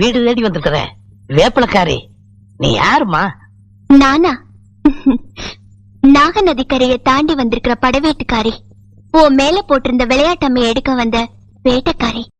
வீடு தேடி வந்திருக்கிற வேப்பலக்காரி நீ யாருமா நானா? நாகநதிக்கரையை தாண்டி வந்திருக்கிற படவேட்டுக்காரி உன் மேல போட்டிருந்த விளையாட்டம்மையை எடுக்க வந்த வேட்டக்காரி.